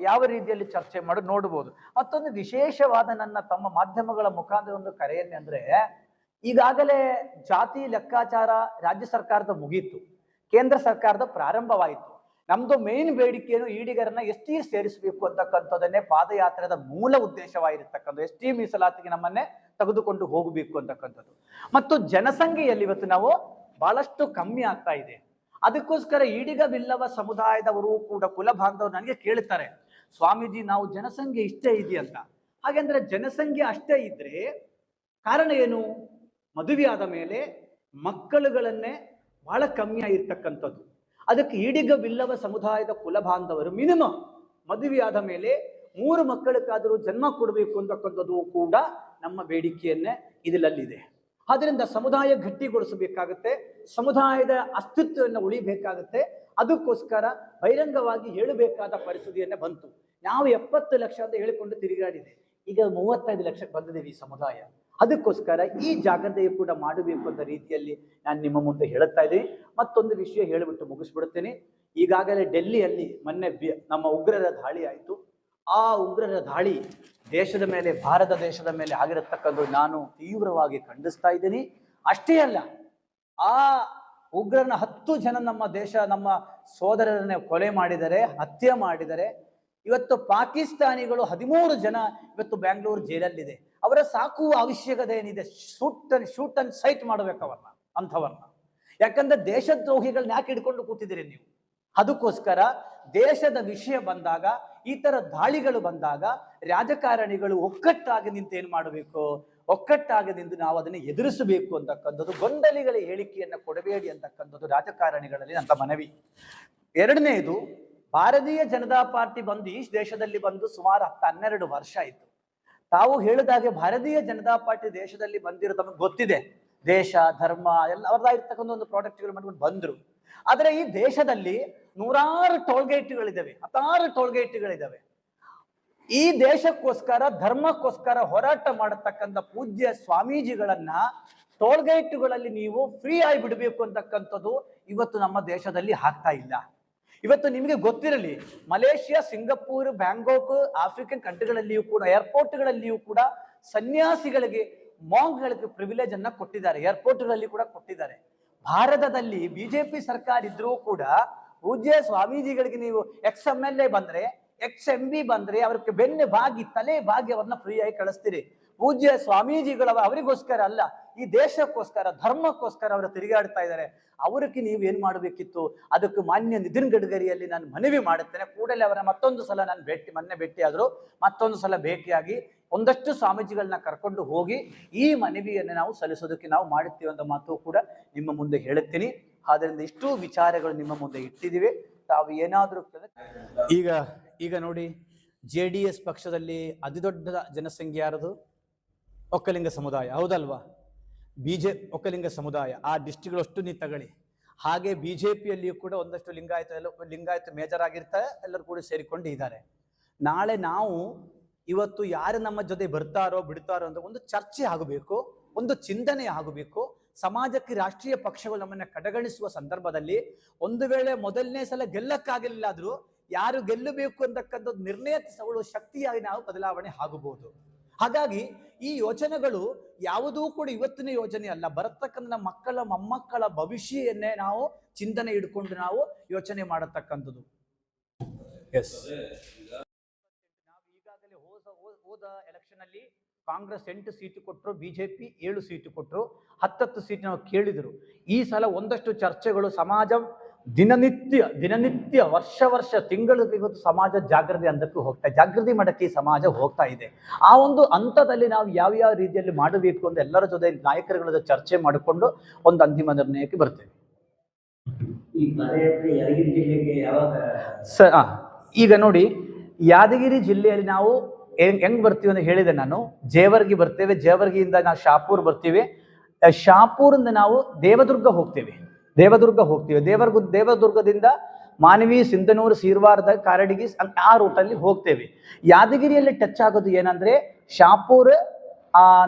ಯಾವ ರೀತಿಯಲ್ಲಿ ಚರ್ಚೆ ಮಾಡಿ ನೋಡಬಹುದು ಮತ್ತೊಂದು ವಿಶೇಷವಾದ ನನ್ನ ತಮ್ಮ ಮಾಧ್ಯಮಗಳ ಮುಖಾಂತರ ಒಂದು ಕರೆಯನ್ನೇ ಅಂದ್ರೆ, ಈಗಾಗಲೇ ಜಾತಿ ಲೆಕ್ಕಾಚಾರ ರಾಜ್ಯ ಸರ್ಕಾರದ ಮುಗೀತು. ಕೇಂದ್ರ ಸರ್ಕಾರದ ಪ್ರಾರಂಭವಾಯಿತು. ನಮ್ದು ಮೇನ್ ಬೇಡಿಕೆಯನ್ನು ಈಡಿಗರನ್ನ ಎಸ್ ಟಿ ಸೇರಿಸಬೇಕು ಅಂತಕ್ಕಂಥದ್ದನ್ನೇ ಪಾದಯಾತ್ರೆದ ಮೂಲ ಉದ್ದೇಶವಾಗಿರ್ತಕ್ಕಂಥ ಎಸ್ ಟಿ ಮೀಸಲಾತಿಗೆ ನಮ್ಮನ್ನೇ ತೆಗೆದುಕೊಂಡು ಹೋಗಬೇಕು ಅಂತಕ್ಕಂಥದ್ದು. ಮತ್ತು ಜನಸಂಖ್ಯೆಯಲ್ಲಿ ಇವತ್ತು ನಾವು ಬಹಳಷ್ಟು ಕಮ್ಮಿ ಆಗ್ತಾ ಇದೆ. ಅದಕ್ಕೋಸ್ಕರ ಈಡಿಗ ಬಿಲ್ಲವ ಸಮುದಾಯದವರು ಕೂಡ ಕುಲ ಬಾಂಧವರು ನನಗೆ ಕೇಳ್ತಾರೆ, ಸ್ವಾಮೀಜಿ ನಾವು ಜನಸಂಖ್ಯೆ ಇಷ್ಟೇ ಇದೆಯಂತ. ಹಾಗೆಂದ್ರೆ ಜನಸಂಖ್ಯೆ ಅಷ್ಟೇ ಇದ್ರೆ ಕಾರಣ ಏನು? ಮದುವೆ ಆದ ಮೇಲೆ ಮಕ್ಕಳುಗಳನ್ನೇ ಬಹಳ ಕಮ್ಮಿ ಆಗಿರ್ತಕ್ಕಂಥದ್ದು. ಅದಕ್ಕೆ ಈಡಿಗ ಬಿಲ್ಲವ ಸಮುದಾಯದ ಕುಲ ಬಾಂಧವರು ಮಿನಿಮಮ್ ಮದುವೆ ಆದ ಮೇಲೆ ಮೂರು ಮಕ್ಕಳಕ್ಕಾದರೂ ಜನ್ಮ ಕೊಡಬೇಕು ಅಂತಕ್ಕಂಥದ್ದು ಕೂಡ ನಮ್ಮ ಬೇಡಿಕೆಯನ್ನೇ ಇದರಲ್ಲಿದೆ. ಆದ್ರಿಂದ ಸಮುದಾಯ ಗಟ್ಟಿಗೊಳಿಸಬೇಕಾಗುತ್ತೆ, ಸಮುದಾಯದ ಅಸ್ತಿತ್ವವನ್ನು ಉಳಿಬೇಕಾಗುತ್ತೆ. ಅದಕ್ಕೋಸ್ಕರ ಬಹಿರಂಗವಾಗಿ ಹೇಳಬೇಕಾದ ಪರಿಸ್ಥಿತಿಯನ್ನೇ ಬಂತು. ನಾವು ಎಪ್ಪತ್ತು ಲಕ್ಷ ಅಂತ ಹೇಳಿಕೊಂಡು ತಿರುಗಾಡಿದೆ. ಈಗ ಮೂವತ್ತೈದು ಲಕ್ಷಕ್ಕೆ ಈ ಸಮುದಾಯ. ಅದಕ್ಕೋಸ್ಕರ ಈ ಜಾಗ್ರತೆಯು ಕೂಡ ಮಾಡಬೇಕು ಅಂತ ರೀತಿಯಲ್ಲಿ ನಾನು ನಿಮ್ಮ ಮುಂದೆ ಹೇಳುತ್ತಾ ಇದ್ದೀನಿ. ಮತ್ತೊಂದು ವಿಷಯ ಹೇಳಿಬಿಟ್ಟು ಮುಗಿಸ್ಬಿಡುತ್ತೇನೆ ಈಗಾಗಲೇ ಡೆಲ್ಲಿಯಲ್ಲಿ ಮೊನ್ನೆ ನಮ್ಮ ಉಗ್ರರ ದಾಳಿ ಆಯಿತು. ಆ ಉಗ್ರರ ದಾಳಿ ದೇಶದ ಮೇಲೆ, ಭಾರತ ದೇಶದ ಮೇಲೆ ಆಗಿರತಕ್ಕದ್ದು ನಾನು ತೀವ್ರವಾಗಿ ಖಂಡಿಸ್ತಾ ಇದ್ದೀನಿ. ಅಷ್ಟೇ ಅಲ್ಲ, ಆ ಉಗ್ರನ ಹತ್ತು ಜನ ನಮ್ಮ ದೇಶ, ನಮ್ಮ ಸೋದರರನ್ನೇ ಕೊಲೆ ಮಾಡಿದರೆ, ಹತ್ಯೆ ಮಾಡಿದರೆ, ಇವತ್ತು ಪಾಕಿಸ್ತಾನಿಗಳು ಹದಿಮೂರು ಜನ ಇವತ್ತು ಬ್ಯಾಂಗ್ಳೂರು ಜೈಲಲ್ಲಿದೆ. ಅವರ ಸಾಕುವ ಅವಶ್ಯಕತೆ ಏನಿದೆ? Shoot on shoot on sight ಮಾಡಬೇಕು ಅವ್ರನ್ನ, ಅಂಥವ್ರನ್ನ. ಯಾಕಂದ್ರೆ ದೇಶದ್ರೋಹಿಗಳನ್ನ ಯಾಕೆ ಹಿಡ್ಕೊಂಡು ಕೂತಿದ್ದೀರಿ ನೀವು? ಅದಕ್ಕೋಸ್ಕರ ದೇಶದ ವಿಷಯ ಬಂದಾಗ, ಈ ತರ ದಾಳಿಗಳು ಬಂದಾಗ ರಾಜಕಾರಣಿಗಳು ಒಕ್ಕಟ್ಟಾಗಿ ನಿಂತು ಏನ್ ಮಾಡಬೇಕು? ಒಕ್ಕಟ್ಟಾಗಿ ನಿಂತು ನಾವು ಅದನ್ನು ಎದುರಿಸಬೇಕು ಅಂತಕ್ಕಂಥದ್ದು, ಗೊಂದಲಿಗಳ ಹೇಳಿಕೆಯನ್ನ ಕೊಡಬೇಡಿ ಅಂತಕ್ಕಂಥದ್ದು ರಾಜಕಾರಣಿಗಳಲ್ಲಿ ನನ್ನ ಮನವಿ. ಎರಡನೇದು, ಭಾರತೀಯ ಜನತಾ ಪಾರ್ಟಿ ಬಂದು ಈ ದೇಶದಲ್ಲಿ ಬಂದು ಸುಮಾರು ಹತ್ತು ಹನ್ನೆರಡು ವರ್ಷ ಆಯಿತು. ತಾವು ಹೇಳಿದಾಗೆ ಭಾರತೀಯ ಜನತಾ ಪಾರ್ಟಿ ದೇಶದಲ್ಲಿ ಬಂದಿರೋ ತಮಗೆ ಗೊತ್ತಿದೆ. ದೇಶ, ಧರ್ಮ ಎಲ್ಲ ಅವ್ರದ್ದಾಗಿರ್ತಕ್ಕಂಥ ಒಂದು ಪ್ರಾಡಕ್ಟ್ಗಳು ಮಾಡ್ಕೊಂಡು ಬಂದ್ರು. ಆದ್ರೆ ಈ ದೇಶದಲ್ಲಿ ನೂರಾರು ಟೋಲ್ಗೇಟ್ಗಳಿದ್ದಾವೆ, ಹತ್ತಾರು ಟೋಲ್ಗೇಟ್ಗಳಿದ್ದಾವೆ. ಈ ದೇಶಕ್ಕೋಸ್ಕರ, ಧರ್ಮಕ್ಕೋಸ್ಕರ ಹೋರಾಟ ಮಾಡತಕ್ಕಂಥ ಪೂಜ್ಯ ಸ್ವಾಮೀಜಿಗಳನ್ನ ಟೋಲ್ಗೇಟ್ಗಳಲ್ಲಿ ನೀವು ಫ್ರೀ ಆಗಿ ಬಿಡಬೇಕು ಅಂತಕ್ಕಂಥದ್ದು ಇವತ್ತು ನಮ್ಮ ದೇಶದಲ್ಲಿ ಆಗ್ತಾ ಇಲ್ಲ. ಇವತ್ತು ನಿಮಗೆ ಗೊತ್ತಿರಲಿ, ಮಲೇಷಿಯಾ, ಸಿಂಗಪೂರ್, ಬ್ಯಾಂಕಾಕ್, ಆಫ್ರಿಕನ್ ಕಂಟ್ರಿಗಳಲ್ಲಿಯೂ ಕೂಡ, ಏರ್ಪೋರ್ಟ್ಗಳಲ್ಲಿಯೂ ಕೂಡ ಸನ್ಯಾಸಿಗಳಿಗೆ, ಮಾಂಗ್ಗಳಿಗೆ ಪ್ರಿವಿಲೇಜ್ ಅನ್ನ ಕೊಟ್ಟಿದ್ದಾರೆ, ಏರ್ಪೋರ್ಟ್ಗಳಲ್ಲಿ ಕೂಡ ಕೊಟ್ಟಿದ್ದಾರೆ. ಭಾರತದಲ್ಲಿ ಬಿಜೆಪಿ ಸರ್ಕಾರ ಇದ್ರೂ ಕೂಡ ಪೂಜ್ಯ ಸ್ವಾಮೀಜಿಗಳಿಗೆ ನೀವು ಎಕ್ಸ್ ಎಂ ಎಲ್ ಎ ಬಂದ್ರೆ, ಎಕ್ಸ್ ಎಂ ಬಿ ಬಂದ್ರೆ, ಅವ್ರಿಗೆ ಬೆನ್ನೆ, ಬಾಗಿ, ತಲೆ ಬಾಗಿ ಅವ್ರನ್ನ ಫ್ರೀ ಕಳಿಸ್ತೀರಿ. ಪೂಜ್ಯ ಸ್ವಾಮೀಜಿಗಳ ಅವರಿಗೋಸ್ಕರ ಅಲ್ಲ, ಈ ದೇಶಕ್ಕೋಸ್ಕರ, ಧರ್ಮಕ್ಕೋಸ್ಕರ ಅವರು ತಿರುಗಾಡ್ತಾ ಇದ್ದಾರೆ. ಅವರಿಗೆ ನೀವು ಏನ್ ಮಾಡಬೇಕಿತ್ತು? ಅದಕ್ಕೆ ಮಾನ್ಯ ನಿತಿನ್ ಗಡ್ಕರಿಯಲ್ಲಿ ನಾನು ಮನವಿ ಮಾಡುತ್ತೇನೆ. ಕೂಡಲೇ ಅವರ ಮತ್ತೊಂದು ಸಲ ನಾನು ಭೇಟಿ ಮೊನ್ನೆ ಭೇಟಿಯಾದರು. ಮತ್ತೊಂದು ಸಲ ಭೇಟಿಯಾಗಿ ಒಂದಷ್ಟು ಸ್ವಾಮೀಜಿಗಳನ್ನ ಕರ್ಕೊಂಡು ಹೋಗಿ ಈ ಮನವಿಯನ್ನು ನಾವು ಸಲ್ಲಿಸೋದಕ್ಕೆ ನಾವು ಮಾಡುತ್ತೀವಿ ಅಂತ ಮಾತು ಕೂಡ ನಿಮ್ಮ ಮುಂದೆ ಹೇಳುತ್ತೀನಿ. ಆದ್ದರಿಂದ ಇಷ್ಟು ವಿಚಾರಗಳು ನಿಮ್ಮ ಮುಂದೆ ಇಟ್ಟಿದ್ದೀವಿ. ತಾವು ಏನಾದರೂ ಈಗ ಈಗ ನೋಡಿ, ಜೆ ಡಿ ಎಸ್ ಪಕ್ಷದಲ್ಲಿ ಜನಸಂಖ್ಯೆ ಯಾರದು? ಒಕ್ಕಲಿಂಗ ಸಮುದಾಯ, ಹೌದಲ್ವಾ? ಬಿ ಜೆ ಒಕ್ಕಲಿಂಗ ಸಮುದಾಯ, ಆ ಡಿಸ್ಟ್ರಿಕ್ಟ್ಗಳಷ್ಟು ನೀವು ತಗೊಳ್ಳಿ. ಹಾಗೆ ಬಿ ಜೆ ಪಿಯಲ್ಲಿಯೂ ಕೂಡ ಒಂದಷ್ಟು ಲಿಂಗಾಯತ, ಎಲ್ಲ ಲಿಂಗಾಯತ ಮೇಜರ್ ಆಗಿರ್ತಾರೆ, ಎಲ್ಲರೂ ಕೂಡ ಸೇರಿಕೊಂಡು ಇದ್ದಾರೆ. ನಾಳೆ ನಾವು ಇವತ್ತು ಯಾರು ನಮ್ಮ ಜೊತೆ ಬರ್ತಾರೋ, ಬಿಡ್ತಾರೋ ಅಂತ ಒಂದು ಚರ್ಚೆ ಆಗಬೇಕು, ಒಂದು ಚಿಂತನೆ ಆಗಬೇಕು. ಸಮಾಜಕ್ಕೆ ರಾಷ್ಟ್ರೀಯ ಪಕ್ಷಗಳು ನಮ್ಮನ್ನ ಕಡೆಗಣಿಸುವ ಸಂದರ್ಭದಲ್ಲಿ ಒಂದು ವೇಳೆ ಮೊದಲನೇ ಸಲ ಗೆಲ್ಲಕ್ಕಾಗಲಿಲ್ಲ ಆದ್ರೂ ಯಾರು ಗೆಲ್ಲಬೇಕು ಅಂತಕ್ಕಂಥದ್ದು ನಿರ್ಣಯ ತಗೊಳ್ಳುವ ಶಕ್ತಿಯಾಗಿ ನಾವು ಬದಲಾವಣೆ ಆಗಬಹುದು. ಹಾಗಾಗಿ ಈ ಯೋಜನೆಗಳು ಯಾವುದೂ ಕೂಡ ಇವತ್ತಿನ ಯೋಜನೆ ಅಲ್ಲ. ಬರತಕ್ಕಂಥ ನಮ್ಮ ಮಕ್ಕಳ ಮೊಮ್ಮಕ್ಕಳ ಭವಿಷ್ಯನ್ನೇ ನಾವು ಚಿಂತನೆ ಇಟ್ಕೊಂಡು ನಾವು ಯೋಚನೆ ಮಾಡತಕ್ಕಂಥದ್ದು. ಎಸ್ ನಾವು ಈಗಾಗಲೇ ಹೋದ ಹೋ- ಹೋದ ಎಲೆಕ್ಷನ್ ಅಲ್ಲಿ ಕಾಂಗ್ರೆಸ್ ಎಂಟು ಸೀಟು ಕೊಟ್ಟರು ಬಿಜೆಪಿ ಏಳು ಸೀಟು ಕೊಟ್ಟರು ಹತ್ತತ್ತು ಸೀಟ್ ನಾವು ಕೇಳಿದರು. ಈ ಸಲ ಒಂದಷ್ಟು ಚರ್ಚೆಗಳು ಸಮಾಜ ದಿನನಿತ್ಯ ದಿನನಿತ್ಯ ವರ್ಷ ವರ್ಷ ತಿಂಗಳಿಗೆ ಇವತ್ತು ಸಮಾಜ ಜಾಗೃತಿ ಅಂದಕ್ಕೂ ಹೋಗ್ತಾ ಜಾಗೃತಿ ಮಾಡಕ್ಕೆ ಈ ಸಮಾಜ ಹೋಗ್ತಾ ಇದೆ. ಆ ಒಂದು ಹಂತದಲ್ಲಿ ನಾವು ಯಾವ ಯಾವ ರೀತಿಯಲ್ಲಿ ಮಾಡಬೇಕು ಅಂತ ಎಲ್ಲರ ಜೊತೆ ನಾಯಕರುಗಳ ಜೊತೆ ಚರ್ಚೆ ಮಾಡಿಕೊಂಡು ಒಂದು ಅಂತಿಮ ನಿರ್ಣಯಕ್ಕೆ ಬರ್ತೇವೆ. ಸ ಈಗ ನೋಡಿ ಯಾದಗಿರಿ ಜಿಲ್ಲೆಯಲ್ಲಿ ನಾವು ಹೆಂಗ್ ಬರ್ತೀವಿ ಅಂತ ಹೇಳಿದೆ ನಾನು. ಜೇವರ್ಗಿ ಬರ್ತೇವೆ. ಜೇವರ್ಗಿಯಿಂದ ನಾವು ಶಾಪೂರ್ ಬರ್ತೀವಿ. ಶಾಪೂರಿಂದ ನಾವು ದೇವದುರ್ಗ ಹೋಗ್ತೇವೆ. ದೇವದುರ್ಗ ಹೋಗ್ತೀವಿ. ದೇವರ್ಗ, ದೇವದುರ್ಗದಿಂದ ಮಾನವಿ, ಸಿಂಧನೂರು, ಸೀರ್ವಾರದ ಕಾರಡಿಗಿ ಆ ರೂಟಲ್ಲಿ ಹೋಗ್ತೇವೆ. ಯಾದಗಿರಿಯಲ್ಲಿ ಟಚ್ ಆಗೋದು ಏನಂದ್ರೆ ಶಾಪೂರ್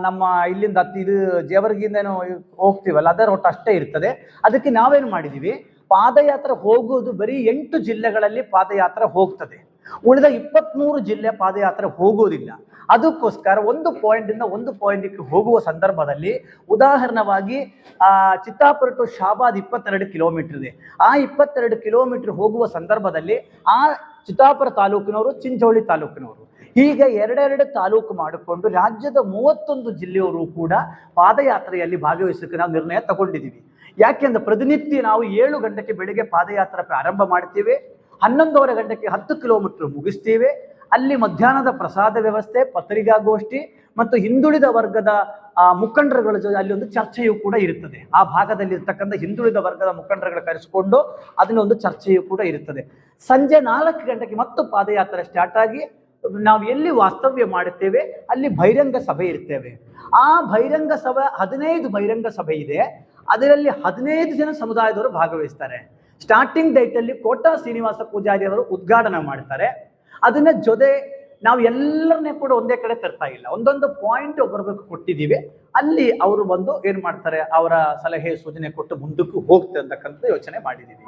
ನಮ್ಮ ಇಲ್ಲಿಂದ ಇದು ಜೇವರ್ಗಿಯಿಂದ ಏನು ಹೋಗ್ತೀವಲ್ಲ ಅದರ ರೂಟ್ ಅಷ್ಟೇ ಇರ್ತದೆ. ಅದಕ್ಕೆ ನಾವೇನು ಮಾಡಿದೀವಿ? ಪಾದಯಾತ್ರೆ ಹೋಗೋದು ಬರೀ ಎಂಟು ಜಿಲ್ಲೆಗಳಲ್ಲಿ ಪಾದಯಾತ್ರೆ ಹೋಗ್ತದೆ. ಉಳಿದ ಇಪ್ಪತ್ಮೂರು ಜಿಲ್ಲೆ ಪಾದಯಾತ್ರೆ ಹೋಗುವುದಿಲ್ಲ ಅದಕ್ಕೋಸ್ಕರ ಒಂದು ಪಾಯಿಂಟಿಂದ ಒಂದು ಪಾಯಿಂಟ್ಗೆ ಹೋಗುವ ಸಂದರ್ಭದಲ್ಲಿ ಉದಾಹರಣವಾಗಿ ಚಿತ್ತಾಪುರ ಟು ಶಾಬಾದ್ ಇಪ್ಪತ್ತೆರಡು ಕಿಲೋಮೀಟರ್ ಇದೆ. ಆ ಇಪ್ಪತ್ತೆರಡು ಕಿಲೋಮೀಟರ್ ಹೋಗುವ ಸಂದರ್ಭದಲ್ಲಿ ಆ ಚಿತ್ತಾಪುರ ತಾಲೂಕಿನವರು, ಚಿಂಚೋಳಿ ತಾಲೂಕಿನವರು ಹೀಗೆ ಎರಡೆರಡು ತಾಲೂಕು ಮಾಡಿಕೊಂಡು ರಾಜ್ಯದ ಮೂವತ್ತೊಂದು ಜಿಲ್ಲೆಯವರು ಕೂಡ ಪಾದಯಾತ್ರೆಯಲ್ಲಿ ಭಾಗವಹಿಸಲಿಕ್ಕೆ ನಾವು ನಿರ್ಣಯ ತಗೊಂಡಿದ್ದೀವಿ. ಯಾಕೆಂದ್ರೆ ಪ್ರತಿನಿತ್ಯ ನಾವು ಏಳು ಗಂಟೆಗೆ ಬೆಳಿಗ್ಗೆ ಪಾದಯಾತ್ರೆ ಪ್ರಾರಂಭ ಮಾಡ್ತೇವೆ, ಹನ್ನೊಂದುವರೆ ಗಂಟೆಗೆ ಹತ್ತು ಕಿಲೋಮೀಟರ್ ಮುಗಿಸ್ತೀವಿ ಅಲ್ಲಿ ಮಧ್ಯಾಹ್ನದ ಪ್ರಸಾದ ವ್ಯವಸ್ಥೆ, ಪತ್ರಿಕಾಗೋಷ್ಠಿ ಮತ್ತು ಹಿಂದುಳಿದ ವರ್ಗದ ಮುಖಂಡರುಗಳ ಜೊತೆ ಅಲ್ಲಿ ಒಂದು ಚರ್ಚೆಯೂ ಕೂಡ ಇರುತ್ತದೆ. ಆ ಭಾಗದಲ್ಲಿ ಇರ್ತಕ್ಕಂಥ ಹಿಂದುಳಿದ ವರ್ಗದ ಮುಖಂಡರುಗಳ ಕರೆಸಿಕೊಂಡು ಅದನ್ನ ಒಂದು ಚರ್ಚೆಯೂ ಕೂಡ ಇರುತ್ತದೆ. ಸಂಜೆ ನಾಲ್ಕು ಗಂಟೆಗೆ ಮತ್ತು ಪಾದಯಾತ್ರೆ ಸ್ಟಾರ್ಟ್ ಆಗಿ ನಾವು ಎಲ್ಲಿ ವಾಸ್ತವ್ಯ ಮಾಡುತ್ತೇವೆ, ಅಲ್ಲಿ ಬಹಿರಂಗ ಸಭೆ ಇರ್ತೇವೆ. ಆ ಬಹಿರಂಗ ಸಭೆ, ಹದಿನೈದು ಬಹಿರಂಗ ಸಭೆ ಇದೆ. ಅದರಲ್ಲಿ ಹದಿನೈದು ಜನ ಸಮುದಾಯದವರು ಭಾಗವಹಿಸ್ತಾರೆ. ಸ್ಟಾರ್ಟಿಂಗ್ ಡೇಟ್ ಅಲ್ಲಿ ಕೋಟಾ ಶ್ರೀನಿವಾಸ ಪೂಜಾರಿ ಅವರು ಉದ್ಘಾಟನೆ ಮಾಡ್ತಾರೆ. ಅದನ್ನ ಜೊತೆ ನಾವು ಎಲ್ಲರನ್ನೇ ಕೂಡ ಒಂದೇ ಕಡೆ ತರ್ತಾ ಇಲ್ಲ. ಒಂದೊಂದು ಪಾಯಿಂಟ್ ಒಬ್ಬರಬೇಕು ಕೊಟ್ಟಿದ್ದೀವಿ. ಅಲ್ಲಿ ಅವರು ಬಂದು ಏನ್ ಮಾಡ್ತಾರೆ? ಅವರ ಸಲಹೆ, ಸೂಚನೆ ಕೊಟ್ಟು ಮುಂದಕ್ಕೂ ಹೋಗ್ತದೆ ಅಂತಕ್ಕಂಥ ಯೋಚನೆ ಮಾಡಿದ್ದೀವಿ.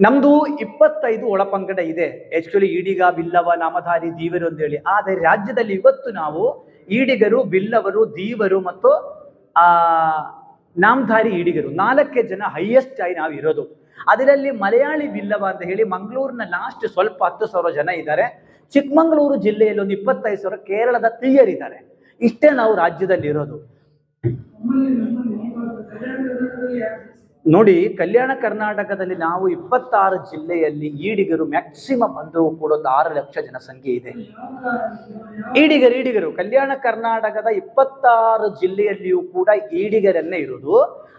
ನಮ್ದು ಇಪ್ಪತ್ತೈದು ಒಳಪಂಗಡ ಇದೆ. ಆಕ್ಚುಲಿ ಈಡಿಗ, ಬಿಲ್ಲವ, ನಾಮಧಾರಿ, ದೀವರು ಅಂತ ಹೇಳಿ ಆದರೆ ರಾಜ್ಯದಲ್ಲಿ ಇವತ್ತು ನಾವು ಈಡಿಗರು, ಬಿಲ್ಲವರು, ದೀವರು ಮತ್ತು, ಆ, ನಾಮಧಾರಿ ಈಡಿಗರು ನಾಲ್ಕೇ ಜನ ಹೈಯೆಸ್ಟ್ ಆಗಿ ನಾವು ಇರೋದು ಅದರಲ್ಲಿ ಮಲಯಾಳಿ ಬಿಲ್ಲವ ಅಂತ ಹೇಳಿ ಮಂಗಳೂರಿನ ಲಾಸ್ಟ್ ಸ್ವಲ್ಪ ಹತ್ತು ಸಾವಿರ ಜನ ಇದ್ದಾರೆ. ಚಿಕ್ಕಮಗಳೂರು ಜಿಲ್ಲೆಯಲ್ಲಿ ಒಂದು ಇಪ್ಪತ್ತೈದು ಸಾವಿರ ಕೇರಳದ ತೀಯರಿದ್ದಾರೆ ಇಷ್ಟೇ ನಾವು ರಾಜ್ಯದಲ್ಲಿ ಇರೋದು ನೋಡಿ, ಕಲ್ಯಾಣ ಕರ್ನಾಟಕದಲ್ಲಿ ನಾವು ಇಪ್ಪತ್ತಾರು ಜಿಲ್ಲೆಯಲ್ಲಿ ಈಡಿಗರು ಮ್ಯಾಕ್ಸಿಮಮ್ ಅಂದ್ರೂ ಕೂಡ ಒಂದು ಆರು ಲಕ್ಷ ಜನಸಂಖ್ಯೆ ಇದೆ. ಈಡಿಗರು ಈಡಿಗರು, ಕಲ್ಯಾಣ ಕರ್ನಾಟಕದ ಇಪ್ಪತ್ತಾರು ಜಿಲ್ಲೆಯಲ್ಲಿಯೂ ಕೂಡ ಈಡಿಗರನ್ನೇ ಇರುವುದು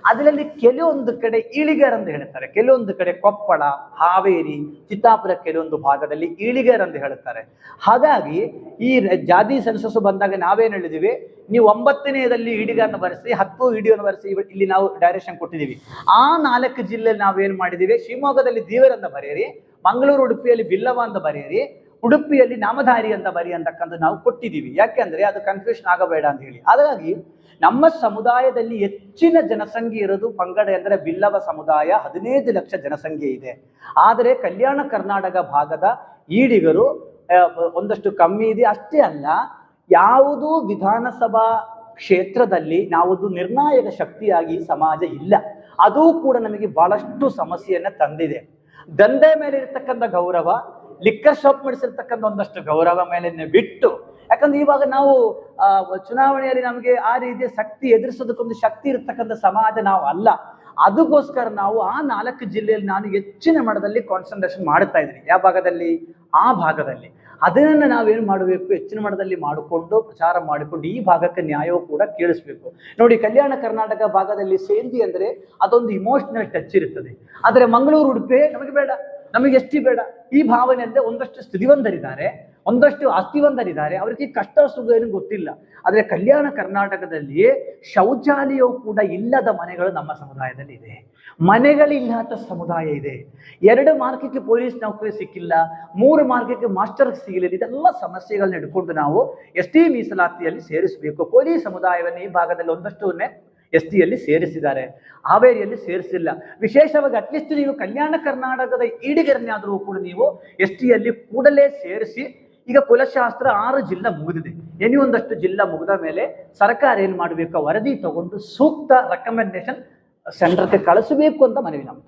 ಅದರಲ್ಲಿ ಕೆಲವೊಂದು ಕಡೆ ಈಳಿಗರ್ ಅಂತ ಹೇಳ್ತಾರೆ. ಕೆಲವೊಂದು ಕಡೆ ಕೊಪ್ಪಳ, ಹಾವೇರಿ, ಚಿತ್ತಾಪುರ ಕೆಲವೊಂದು ಭಾಗದಲ್ಲಿ ಈಳಿಗರ್ ಅಂತ ಹೇಳ್ತಾರೆ. ಹಾಗಾಗಿ ಈ ಜಾತಿ ಸೆನ್ಸಸ್ ಬಂದಾಗ ನಾವೇನು ಹೇಳಿದೀವಿ? ನೀವು ಒಂಬತ್ತನೇದಲ್ಲಿ ಈಡಿಗರನ್ನು ಬರೆಸಿ, ಹತ್ತು ಈಡಿಯನ್ನು ಬರೆಸಿ, ಇಲ್ಲಿ ನಾವು ಡೈರೆಕ್ಷನ್ ಕೊಟ್ಟಿದ್ದೀವಿ ಆ ನಾಲ್ಕು ಜಿಲ್ಲೆಯಲ್ಲಿ ನಾವೇನು ಮಾಡಿದ್ದೀವಿ ಶಿವಮೊಗ್ಗದಲ್ಲಿ ದೀವರನ್ನ ಬರೆಯಿರಿ, ಮಂಗಳೂರು ಉಡುಪಿಯಲ್ಲಿ ಬಿಲ್ಲವ ಅಂತ ಬರೆಯಿರಿ, ಉಡುಪಿಯಲ್ಲಿ ನಾಮಧಾರಿ ಅಂತ ಬರಿ ಅಂತಕ್ಕಂಥ ನಾವು ಕೊಟ್ಟಿದ್ದೀವಿ ಯಾಕೆಂದ್ರೆ ಅದು ಕನ್ಫ್ಯೂಷನ್ ಆಗಬೇಡ ಅಂತ ಹೇಳಿ. ಹಾಗಾಗಿ ನಮ್ಮ ಸಮುದಾಯದಲ್ಲಿ ಹೆಚ್ಚಿನ ಜನಸಂಖ್ಯೆ ಇರೋದು ಪಂಗಡ ಎಂದರೆ ಬಿಲ್ಲವ ಸಮುದಾಯ, ಹದಿನೈದು ಲಕ್ಷ ಜನಸಂಖ್ಯೆ ಇದೆ. ಆದರೆ ಕಲ್ಯಾಣ ಕರ್ನಾಟಕ ಭಾಗದ ಈಡಿಗರು ಒಂದಷ್ಟು ಕಮ್ಮಿ ಇದೆ. ಅಷ್ಟೇ ಅಲ್ಲ, ಯಾವುದೂ ವಿಧಾನಸಭಾ ಕ್ಷೇತ್ರದಲ್ಲಿ ನಾವೊಂದು ನಿರ್ಣಾಯಕ ಶಕ್ತಿಯಾಗಿ ಸಮಾಜ ಇಲ್ಲ. ಅದು ಕೂಡ ನಮಗೆ ಬಹಳಷ್ಟು ಸಮಸ್ಯೆಯನ್ನ ತಂದಿದೆ. ದಂಧೆ ಮೇಲೆ ಇರತಕ್ಕಂಥ ಗೌರವ ಲಿಕ್ಕರ್ ಶಾಪ್ ಮಾಡಿಸಿರ್ತಕ್ಕಂಥ ಒಂದಷ್ಟು ಗೌರವ ಮೇಲೆ ಬಿಟ್ಟು, ಯಾಕಂದ್ರೆ ಇವಾಗ ನಾವು ಚುನಾವಣೆಯಲ್ಲಿ ನಮಗೆ ಆ ರೀತಿಯ ಶಕ್ತಿ ಎದುರಿಸೋದಕ್ಕೊಂದು ಶಕ್ತಿ ಇರತಕ್ಕಂಥ ಸಮಾಜ ನಾವು ಅಲ್ಲ. ಅದಕ್ಕೋಸ್ಕರ ನಾವು ಆ ನಾಲ್ಕು ಜಿಲ್ಲೆಯಲ್ಲಿ ನಾನು ಹೆಚ್ಚಿನ ಮಟ್ಟದಲ್ಲಿ ಕಾನ್ಸಂಟ್ರೇಷನ್ ಮಾಡ್ತಾ ಇದ್ದೀನಿ. ಯಾವ ಭಾಗದಲ್ಲಿ? ಆ ಭಾಗದಲ್ಲಿ. ಅದನ್ನು ನಾವೇನು ಮಾಡಬೇಕು? ಹೆಚ್ಚಿನ ಮಟ್ಟದಲ್ಲಿ ಮಾಡಿಕೊಂಡು, ಪ್ರಚಾರ ಮಾಡಿಕೊಂಡು, ಈ ಭಾಗಕ್ಕೆ ನ್ಯಾಯವೂ ಕೂಡ ಕೇಳಿಸ್ಬೇಕು. ನೋಡಿ, ಕಲ್ಯಾಣ ಕರ್ನಾಟಕ ಭಾಗದಲ್ಲಿ ಸೇಂದಿ ಅಂದರೆ ಅದೊಂದು ಇಮೋಷನಲ್ ಟಚ್ ಇರುತ್ತದೆ ಆದರೆ ಮಂಗಳೂರು ಉಡುಪೆ ನಮಗೆ ಬೇಡ. ನಮಗೆ ಎಷ್ಟಿ ಬೇಡ? ಈ ಭಾವನೆಯಿಂದ ಒಂದಷ್ಟು ಸ್ಥಿತಿವಂತರಿದ್ದಾರೆ. ಒಂದಷ್ಟು ಆಸ್ತಿವಂತರಿದ್ದಾರೆ. ಅವರಿಗೆ ಕಷ್ಟ ಸುಖ ಏನು ಗೊತ್ತಿಲ್ಲ. ಆದರೆ ಕಲ್ಯಾಣ ಕರ್ನಾಟಕದಲ್ಲಿ ಶೌಚಾಲಯವು ಕೂಡ ಇಲ್ಲದ ಮನೆಗಳು ನಮ್ಮ ಸಮುದಾಯದಲ್ಲಿ ಇದೆ ಮನೆಗಳಿಲ್ಲದ ಸಮುದಾಯ ಇದೆ. ಎರಡು ಮಾರ್ಗಕ್ಕೆ ಪೊಲೀಸ್ ನೌಕರಿ ಸಿಕ್ಕಿಲ್ಲ. ಮೂರು ಮಾರ್ಗಕ್ಕೆ ಮಾಸ್ಟರ್ ಸಿಗಲಿಲ್ಲ. ಇದೆಲ್ಲ ಸಮಸ್ಯೆಗಳನ್ನ ಹಿಡ್ಕೊಂಡು ನಾವು ಎಸ್ ಟಿ ಮೀಸಲಾತಿಯಲ್ಲಿ ಸೇರಿಸಬೇಕು. ಪೊಲೀಸ್ ಸಮುದಾಯವನ್ನು ಈ ಭಾಗದಲ್ಲಿ ಒಂದಷ್ಟುನೇ ಎಸ್ ಟಿಯಲ್ಲಿ ಸೇರಿಸಿದ್ದಾರೆ. ಹಾವೇರಿಯಲ್ಲಿ ಸೇರಿಸಿಲ್ಲ. ವಿಶೇಷವಾಗಿ ಅಟ್ಲೀಸ್ಟ್ ನೀವು ಕಲ್ಯಾಣ ಕರ್ನಾಟಕದ ಈಡಿಗರನ್ನಾದರೂ ಕೂಡ ನೀವು ಎಸ್ ಟಿಯಲ್ಲಿ ಕೂಡಲೇ ಸೇರಿಸಿ ಈಗ ಕುಲಶಾಸ್ತ್ರ ಆರು ಜಿಲ್ಲಾ ಮುಗಿದಿದೆ. ಎನಿ ಒಂದಷ್ಟು ಜಿಲ್ಲಾ ಮುಗಿದ ಮೇಲೆ ಸರ್ಕಾರ ಏನು ಮಾಡಬೇಕು? ವರದಿ ತಗೊಂಡು ಸೂಕ್ತ ರೆಕಮೆಂಡೇಶನ್ ಸೆಂಟರ್ಗೆ ಕಳಿಸಬೇಕು ಅಂತ ಮನವಿ ನಮ್ದು.